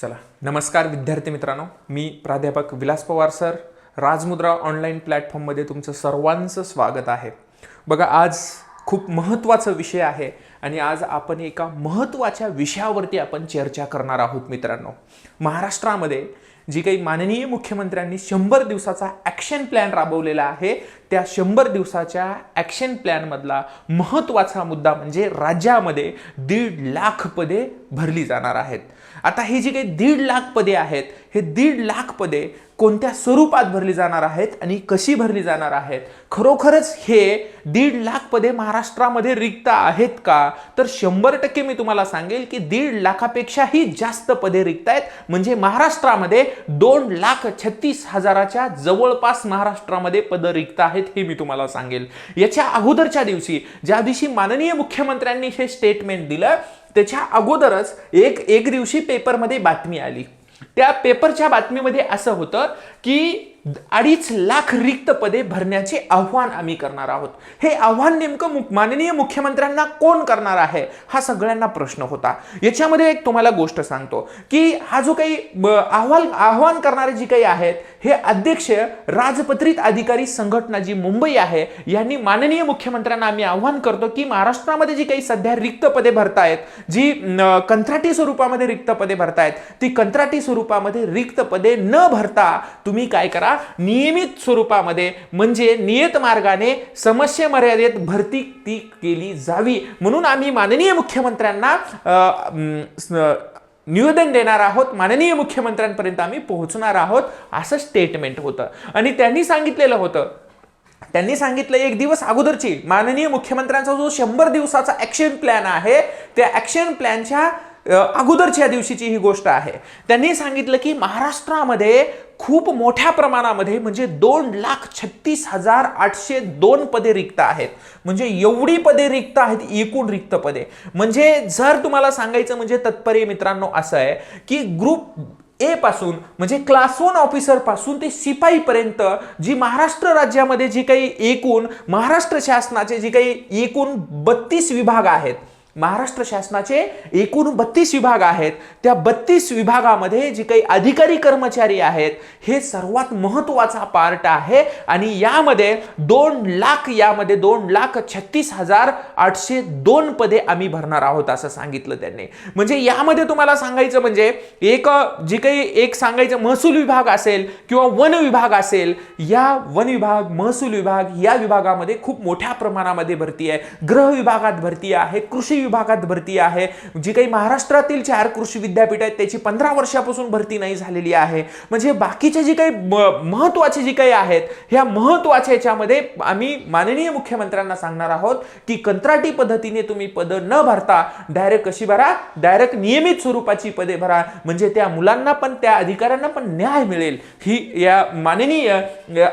चला. नमस्कार विद्यार्थी मित्रांनो. मी प्राध्यापक विलास पवार सर. राजमुद्रा ऑनलाईन प्लॅटफॉर्ममध्ये तुमचं सर्वांचं स्वागत आहे. बघा आज खूप महत्त्वाचा विषय आहे आणि आज आपण एका महत्त्वाच्या विषयावरती आपण चर्चा करणार आहोत मित्रांनो. महाराष्ट्रामध्ये जी काही माननीय मुख्यमंत्र्यांनी शंभर दिवसाचा ॲक्शन प्लॅन राबवलेला आहे त्या शंभर दिवसाच्या ॲक्शन प्लॅनमधला महत्त्वाचा मुद्दा म्हणजे राज्यामध्ये दीड लाख पदे भरली जाणार आहेत. आता ही जी काही दीड लाख पदे आहेत हे दीड लाख पदे कोणत्या स्वरूपात भरली जाणार आहेत आणि कशी भरली जाणार आहेत? खरोखरच हे दीड लाख पदे महाराष्ट्रामध्ये रिक्त आहेत का? तर शंभर टक्के मी तुम्हाला सांगेल की दीड लाखापेक्षाही जास्त पदे रिक्त आहेत म्हणजे महाराष्ट्रामध्ये दोन लाख छत्तीस हजाराच्या जवळपास महाराष्ट्रामध्ये पदं रिक्त आहेत हे मी तुम्हाला सांगेल. याच्या अगोदरच्या दिवशी ज्या दिवशी माननीय मुख्यमंत्र्यांनी हे स्टेटमेंट दिलं त्याच्या अगोदरच एक एक दिवशी पेपरमध्ये बातमी आली. त्या पेपरच्या बातमीमध्ये असं होतं की अडीच लाख रिक्त पदे भरण्याचे आव्हान आम्ही करणार आहोत. हे आव्हान नेमकं मु- माननीय मुख्यमंत्र्यांना कोण करणार आहे? हा सगळ्यांना प्रश्न होता. याच्यामध्ये एक तुम्हाला गोष्ट सांगतो की हा जो काही ब- अहवाल आव्हान करणारे जी काही आहेत हे अध्यक्ष राजपत्रित अधिकारी संघटना जी मुंबई आहे यांनी माननीय मुख्यमंत्र्यांना आम्ही आव्हान करतो की महाराष्ट्रामध्ये जी काही सध्या रिक्त पदे भरतायत जी कंत्राटी स्वरूपामध्ये रिक्त पदे भरतायत ती कंत्राटी स्वरूपामध्ये रिक्त पदे न भरता तुम्ही काय करा? नियमित स्वरूपामध्ये म्हणजे नियत मार्गाने समस्या मर्यादेत भरती ती केली जावी. म्हणून आम्ही माननीय मुख्यमंत्र्यांना निवेदन देणार आहोत. माननीय मुख्यमंत्र्यांपर्यंत आम्ही पोहोचणार आहोत असं स्टेटमेंट होतं. आणि त्यांनी सांगितलेलं होतं. त्यांनी सांगितलं एक दिवस अगोदरची माननीय मुख्यमंत्र्यांचा जो शंभर दिवसाचा ॲक्शन प्लॅन आहे त्या ॲक्शन प्लॅनच्या अगोदरच्या दिवशीची ही गोष्ट आहे. त्यांनी सांगितलं की महाराष्ट्रामध्ये खूप मोठ्या प्रमाणामध्ये म्हणजे दोन लाख छत्तीस हजार आठशे दोन पदे रिक्त आहेत. म्हणजे एवढी पदे रिक्त आहेत एकूण रिक्त पदे. म्हणजे जर तुम्हाला सांगायचं म्हणजे तत्पर्य मित्रांनो असं आहे की ग्रुप ए पासून म्हणजे क्लास वन ऑफिसरपासून ते शिपाईपर्यंत जी महाराष्ट्र राज्यामध्ये जी काही एकूण महाराष्ट्र शासनाचे जी काही एकूण बत्तीस विभाग आहेत महाराष्ट्र शासनाचे एकूण बत्तीस विभाग आहेत. त्या बत्तीस विभागामध्ये जे काही अधिकारी कर्मचारी आहेत हे सर्वात महत्त्वाचा पार्ट आहे. आणि यामध्ये दोन लाख यामध्ये दोन लाख छत्तीस हजार आठशे दोन पदे आम्ही भरणार आहोत असं सांगितलं त्यांनी. म्हणजे यामध्ये तुम्हाला सांगायचं म्हणजे एक जे काही एक सांगायचं महसूल विभाग असेल किंवा वन विभाग असेल या वन विभाग महसूल विभाग या विभागामध्ये खूप मोठ्या प्रमाणामध्ये भरती आहे. गृह विभागात भरती आहे कृषी विभागात भरती आहे. जी काही महाराष्ट्रातील चार कृषी विद्यापीठ आहेत त्याची पंधरा वर्षापासून भरती नाही झालेली आहे. म्हणजे बाकीचे जे काही महत्त्वाचे जे काही आहेत ह्या महत्त्वाच्या याच्यामध्ये आम्ही माननीय मुख्यमंत्र्यांना सांगणार आहोत की कंत्राटी पद्धतीने तुम्ही पदं न भरता डायरेक्ट कशी भरा? डायरेक्ट नियमित स्वरूपाची पदे भरा. म्हणजे त्या मुलांना पण त्या अधिकाऱ्यांना पण न्याय मिळेल. ही या माननीय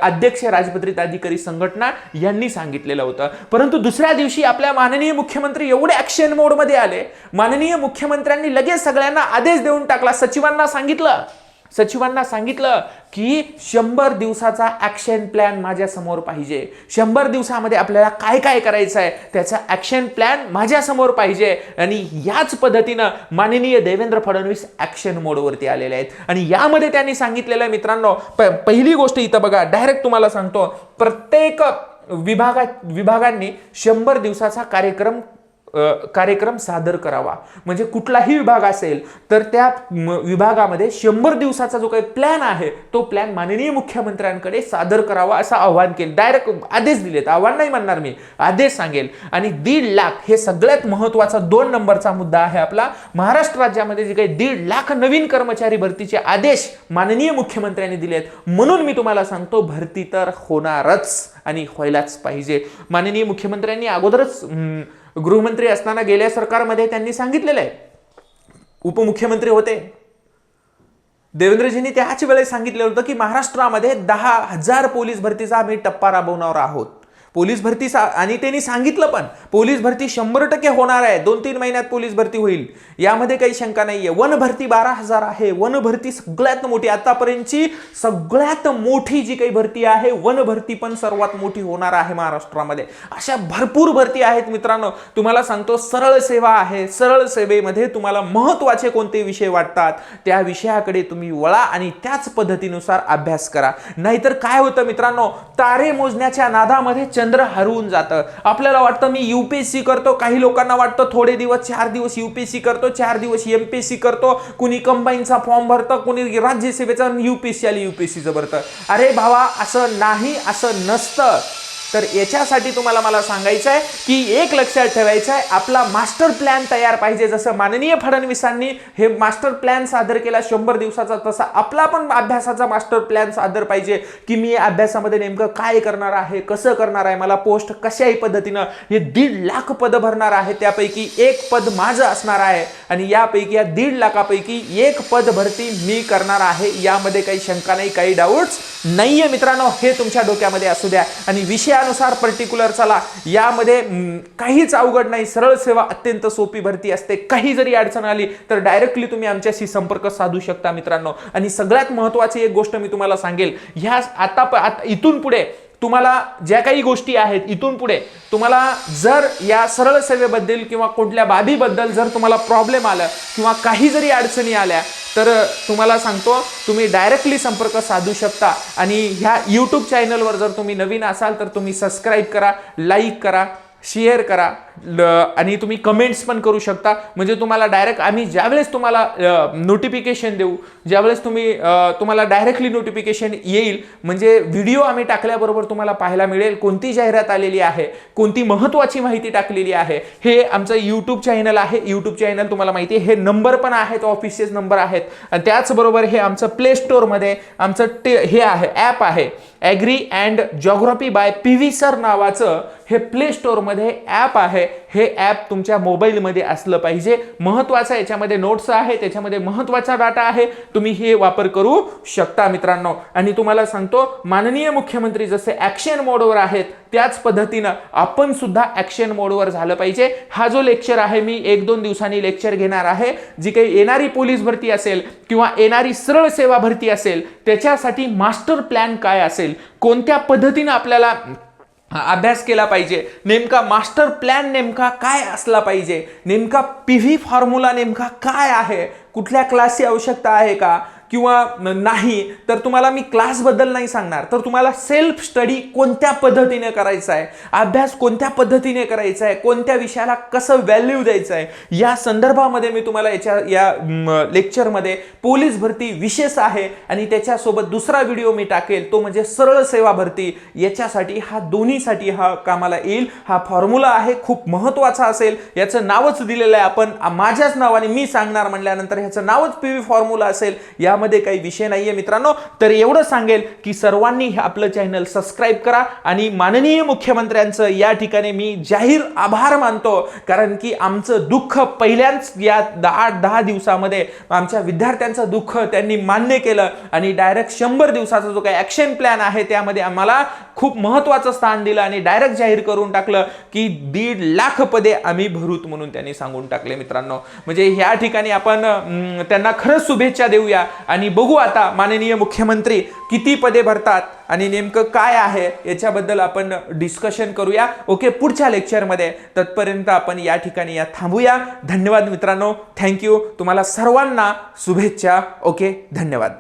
अध्यक्ष राजपत्रित अधिकारी संघटना यांनी सांगितलेलं होतं. परंतु दुसऱ्या दिवशी आपल्या माननीय मुख्यमंत्री एवढे ऍक्शन मोडमध्ये आले. माननीय मुख्यमंत्र्यांनी लगेच सगळ्यांना आदेश देऊन टाकला. सचिवांना सांगितलं. सचिवांना सांगितलं की शंभर दिवसाचा ॲक्शन प्लॅन माझ्यासमोर पाहिजे. शंभर दिवसामध्ये आपल्याला काय काय करायचं आहे त्याचा ॲक्शन प्लॅन माझ्यासमोर पाहिजे. आणि याच पद्धतीनं माननीय देवेंद्र फडणवीस ॲक्शन मोडवरती आलेले आहेत. आणि यामध्ये त्यांनी सांगितलेलं आहे मित्रांनो प- पहिली गोष्ट इथं बघा. डायरेक्ट तुम्हाला सांगतो. प्रत्येक विभागा विभागांनी शंभर दिवसाचा कार्यक्रम कार्यक्रम सादर करावा. म्हणजे कुठलाही विभाग असेल तर त्या विभागामध्ये शंभर दिवसाचा जो काही प्लॅन आहे तो प्लॅन माननीय मुख्यमंत्र्यांकडे सादर करावा असं आव्हान केलं. डायरेक्ट आदेश दिलेत. आव्हान नाही म्हणणार मी. आदेश सांगेल. आणि दीड लाख हे सगळ्यात महत्त्वाचा दोन नंबरचा मुद्दा आहे आपला. महाराष्ट्र राज्यामध्ये जे काही दीड लाख नवीन कर्मचारी भरतीचे आदेश माननीय मुख्यमंत्र्यांनी दिलेत. म्हणून मी तुम्हाला सांगतो भरती तर होणारच आणि व्हायलाच पाहिजे. माननीय मुख्यमंत्र्यांनी अगोदरच गृहमंत्री असताना गेल्या सरकारमध्ये त्यांनी सांगितलेलं आहे. उपमुख्यमंत्री होते. देवेंद्रजींनी त्याच वेळेस सांगितलं होतं की महाराष्ट्रामध्ये दहा हजार पोलीस भरतीचा आम्ही टप्पा राबवणार आहोत. पोलीस भरती सा आणि त्यांनी सांगितलं पण पोलीस भरती शंभर टक्के होणार आहे. दोन तीन महिन्यात पोलीस भरती होईल. यामध्ये काही शंका नाहीये. वन भरती बारा हजार आहे. वन भरती सगळ्यात मोठी. आतापर्यंतची सगळ्यात मोठी जी काही भरती आहे वन भरती पण सर्वात मोठी होणार आहे महाराष्ट्रामध्ये. अशा भरपूर भरती आहेत मित्रांनो. तुम्हाला सांगतो सरळ सेवा आहे. सरळ सेवेमध्ये तुम्हाला महत्त्वाचे कोणते विषय वाटतात त्या विषयाकडे तुम्ही वळा आणि त्याच पद्धतीनुसार अभ्यास करा. नाहीतर काय होतं मित्रांनो तारे मोजण्याच्या नादामध्ये चंद्र हरवून जातं. आपल्याला वाटतं मी युपीएससी करतो काही लोकांना वाटतं थोडे दिवस चार दिवस युपीएससी करतो चार दिवस एमपीएससी करतो कुणी कंबाईनचा फॉर्म भरतं कुणी राज्यसेवेचा युपीएससी आली युपीएससीचं भरतं. अरे भावा असं नाही असं नसतं. तर याच्यासाठी तुम्हाला मला सांगायचं आहे की एक लक्षात ठेवायचं आहे आपला मास्टर प्लॅन तयार पाहिजे. जसं माननीय फडणवीसांनी हे मास्टर प्लॅन सादर केला शंभर दिवसाचा तसा आपला पण अभ्यासाचा मास्टर प्लॅन सादर पाहिजे की मी अभ्यासामध्ये नेमकं काय करणार आहे कसं करणार आहे मला पोस्ट कशाही पद्धतीनं हे दीड लाख पद भरणार आहे त्यापैकी एक पद माझं असणार आहे आणि यापैकी या दीड लाखापैकी एक पद भरती मी करणार आहे. यामध्ये काही शंका नाही काही डाऊट्स नाहीये मित्रांनो हे तुमच्या डोक्यामध्ये असू द्या. आणि त्यानुसार पर्टिक्युलर चला. यामध्ये काहीच अवघड नाही. सरळ सेवा अत्यंत सोपी भरती असते. काही जरी अडचण आली तर डायरेक्टली तुम्ही आमच्याशी संपर्क साधू शकता मित्रांनो. आणि सगळ्यात महत्वाची एक गोष्ट मी तुम्हाला सांगेल. ह्या आता इथून पुढे तुम्हाला ज्या काही गोष्टी आहेत इथून पुढे तुम्हाला जर या सरळ सेवेबद्दल किंवा कुठल्या बाबीबद्दल जर तुम्हाला प्रॉब्लेम आला किंवा काही जरी अडचणी आल्या तर तुम्हाला सांगतो तुम्ही डायरेक्टली संपर्क साधू शकता. आणि ह्या यूट्यूब चॅनलवर जर तुम्ही नवीन असाल तर तुम्ही सबस्क्राईब करा लाईक करा. शेअर करा. ल- आणि तुम्ही कमेंट्स पण करू शकता. म्हणजे तुम्हाला डायरेक्ट आम्ही ज्यावेळेस तुम्हाला नोटिफिकेशन देऊ ज्यावेळेस तुम्ही तुम्हाला डायरेक्टली नोटिफिकेशन येईल म्हणजे व्हिडिओ आम्ही टाकल्याबरोबर तुम्हाला पाहायला मिळेल कोणती जाहिरात आलेली आहे कोणती महत्त्वाची माहिती टाकलेली आहे. हे आमचं यूट्यूब चॅनल आहे. यूट्यूब चॅनल तुम्हाला माहिती आहे. हे नंबर पण आहेत ऑफिसेस नंबर आहेत. आणि त्याचबरोबर हे आमचं प्ले स्टोअरमध्ये आमचं टे हे आहे ॲप आहे. Agri and geography by P V sir नावाचं हे प्ले स्टोअरमध्ये ॲप आहे. हे ॲप तुमच्या मोबाईलमध्ये असलं पाहिजे. महत्त्वाचं याच्यामध्ये नोट्स आहे. त्याच्यामध्ये महत्त्वाचा डाटा आहे. तुम्ही हे वापर करू शकता मित्रांनो. आणि तुम्हाला सांगतो माननीय मुख्यमंत्री जसे ॲक्शन मोडवर आहेत त्याच पद्धतीनं आपण सुद्धा ॲक्शन मोडवर झालं पाहिजे. हा जो लेक्चर आहे मी एक दोन दिवसांनी लेक्चर घेणार आहे. जी काही येणारी पोलीस भरती असेल किंवा येणारी सरळ सेवा भरती असेल त्याच्यासाठी मास्टर प्लॅन काय असेल? कोणत्या पद्धतीनं आपल्याला अभ्यास केला पाहिजे. नेमका मास्टर प्लॅन नेमका काय असला पाहिजे? नेमका पी व्ही फॉर्म्युला नेमका काय आहे? कुठल्या क्लासची आवश्यकता आहे का? किंवा नाही तर तुम्हाला मी क्लासबद्दल नाही सांगणार. तर तुम्हाला सेल्फ स्टडी कोणत्या पद्धतीने करायचा आहे? अभ्यास कोणत्या पद्धतीने करायचा आहे? कोणत्या विषयाला कसं व्हॅल्यू द्यायचं आहे? या संदर्भामध्ये मी तुम्हाला याच्या या लेक्चरमध्ये पोलीस भरती विशेष आहे आणि त्याच्यासोबत दुसरा व्हिडिओ मी टाकेल. तो म्हणजे सरळ सेवा भरती. याच्यासाठी हा दोन्हीसाठी हा कामाला येईल. हा फॉर्म्युला आहे खूप महत्त्वाचा असेल. याचं नावच दिलेलं आहे आपण. माझ्याच नावाने मी सांगणार म्हणल्यानंतर ह्याचं नावच पी व्ही फॉर्म्युला असेल. या यामध्ये काही विषय नाही आहे मित्रांनो. तर एवढं सांगेल की सर्वांनी हे आपलं चॅनल सबस्क्राईब करा आणि माननीय मुख्यमंत्र्यांचं या ठिकाणी मी जाहीर आभार मानतो. कारण की आमचं दुःख पहिल्याच या दहा दहा दिवसामध्ये आमच्या विद्यार्थ्यांचं दुःख त्यांनी मान्य केलं आणि डायरेक्ट शंभर दिवसाचा जो काही ॲक्शन प्लॅन आहे त्यामध्ये आम्हाला खूप महत्त्वाचं स्थान दिलं आणि डायरेक्ट जाहीर करून टाकलं की दीड लाख पदे आम्ही भरूत म्हणून त्यांनी सांगून टाकले मित्रांनो. म्हणजे ह्या ठिकाणी आपण त्यांना खरंच शुभेच्छा देऊया. आणि बघू आता माननीय मुख्यमंत्री किती पदे भरतात आणि नेमकं काय आहे याच्याबद्दल आपण डिस्कशन करूया. ओके पुढच्या लेक्चरमध्ये तत्पर्यंत आपण या ठिकाणी या थांबूया. धन्यवाद मित्रांनो. थँक्यू तुम्हाला सर्वांना शुभेच्छा. ओके धन्यवाद.